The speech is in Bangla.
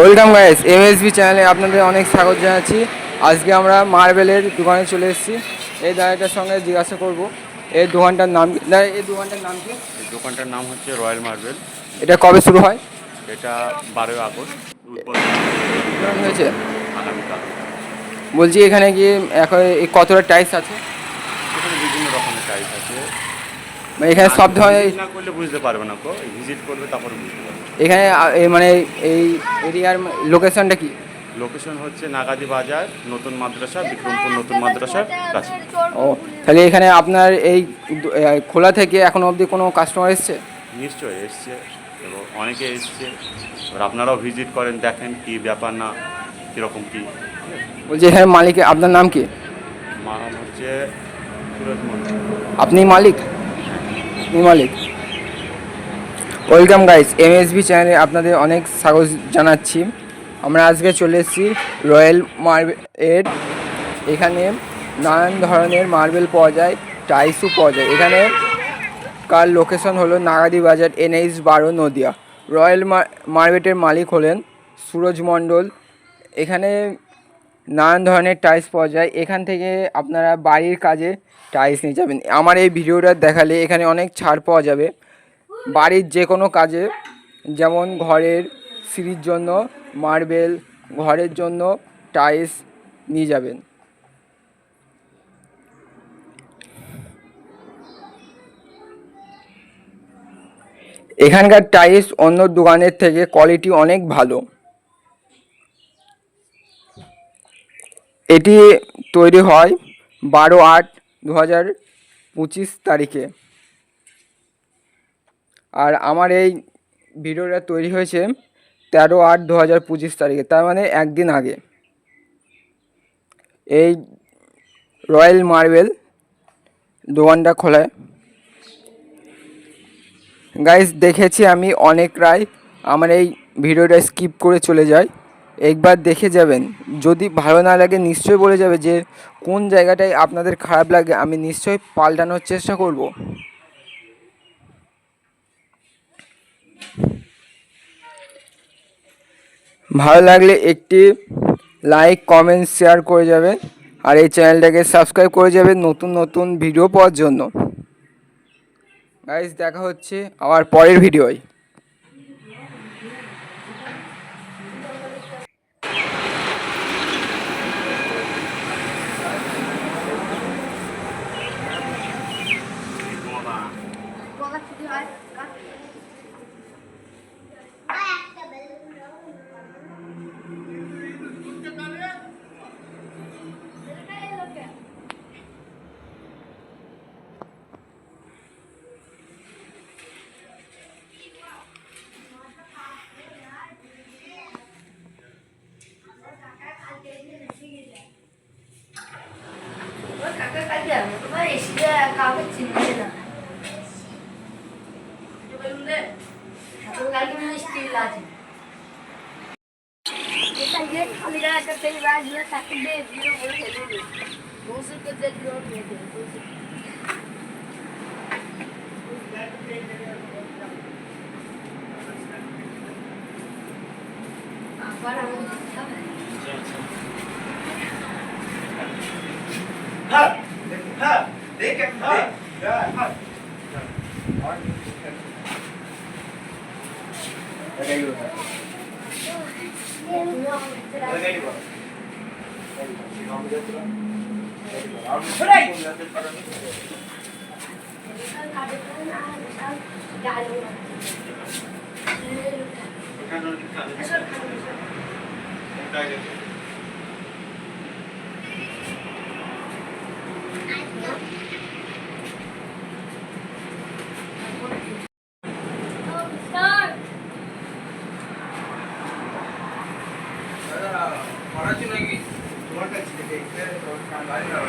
ওয়েলকাম গাইস এমএসবি চ্যানেলে আপনাদের অনেক স্বাগত জানাচ্ছি। আজকে আমরা মার্বেলের দোকানে চলে এসেছি। এই দাদাটার সঙ্গে জিজ্ঞাসা করব। এই দোকানটার নাম কি? দাদা এই দোকানটার নাম কি? এই দোকানটার নাম হচ্ছে রয়্যাল মার্বেল। এটা কবে শুরু হয়? এটা বারোই আগস্ট। উদ্বোধন উদ্বোধন হয়েছে? আগামীকাল। বলছি এখানে কি এখন কতটা টাইলস আছে? এখানে বিভিন্ন রকমের টাইপ আছে। এখানে সব ধরনের না করলে বুঝতে পারবে না ভিজিট করবে তারপরে বুঝতে পারবে। এখানে মানে এই এরিয়ার লোকেশনটা কি? লোকেশন হচ্ছে নাগাদি বাজার নতুন মাদ্রাসা বিক্রমপুর নতুন মাদ্রাসার কাছে। ও তাহলে এখানে আপনার এই খোলা থেকে এখনও অবধি কোনো কাস্টমার এসছে? নিশ্চয়ই এসছে এবং অনেকে এসছে। এবার আপনারাও ভিজিট করেন দেখেন কি ব্যাপার না কীরকম কী। বলছি এখানে মালিক আপনার নাম কি? নাম হচ্ছে আপনি মালিক? মালিক। ওয়েলকাম গাইস এমএসবি চ্যানেলে আপনাদের অনেক স্বাগত জানাচ্ছি। আমরা আজকে চলে এসেছি রয়্যাল মার্বেল এর এখানে নানান ধরনের মার্বেল পাওয়া যায় টাইলসও পাওয়া যায়। এখানে কার লোকেশন হলো নাগাদি বাজার এনএইচ বারো নদিয়া। রয়্যাল মার্বেটের মালিক হলেন সুরজ মণ্ডল। এখানে নানান ধরনের টাইলস পাওয়া যায়। এখান থেকে আপনারা বাড়ির কাজে টাইলস নিয়ে যাবেন। আমার এই ভিডিওটা দেখালে এখানে অনেক ছাড় পাওয়া যাবে। বাড়ির যে কোনো কাজে, যেমন ঘরের সিঁড়ির জন্য মার্বেল ঘরের জন্য টাইলস নিয়ে যাবেন। এখানকার টাইলস অন্য দোকানের থেকে কোয়ালিটি অনেক ভালো। এটি তৈরি হয় বারো আট দু হাজার পঁচিশ তারিখে। আর আমার এই ভিডিওটা তৈরি হয়েছে তেরো আট দু হাজার পঁচিশ তারিখে, তার মানে একদিন আগে। এই রয়্যাল মার্বেল দোকানটা খোলায় গাইস, দেখেছি আমি অনেকরাই আমার এই ভিডিওটা স্কিপ করে চলে যায়। একবার দেখে যাবেন। যদি ভালো না লাগে নিশ্চয়ই বলে যাবে যে, কোন জায়গাটায় আপনাদের খারাপ লাগে, আমি নিশ্চয়ই পাল্টানোর চেষ্টা করব। ভালো লাগলে একটি লাইক, কমেন্ট, শেয়ার করে যাবেন। আর এই চ্যানেলটাকে সাবস্ক্রাইব করে যাবেন নতুন নতুন ভিডিও পাওয়ার জন্য। গাইজ দেখা হচ্ছে আবার পরের ভিডিওয়। কাউকে চিনবে না। কালকে মনে হয়। They can. They, yeah. Lagay mo. Lagay mo. Lagay mo. Lagay mo. I know.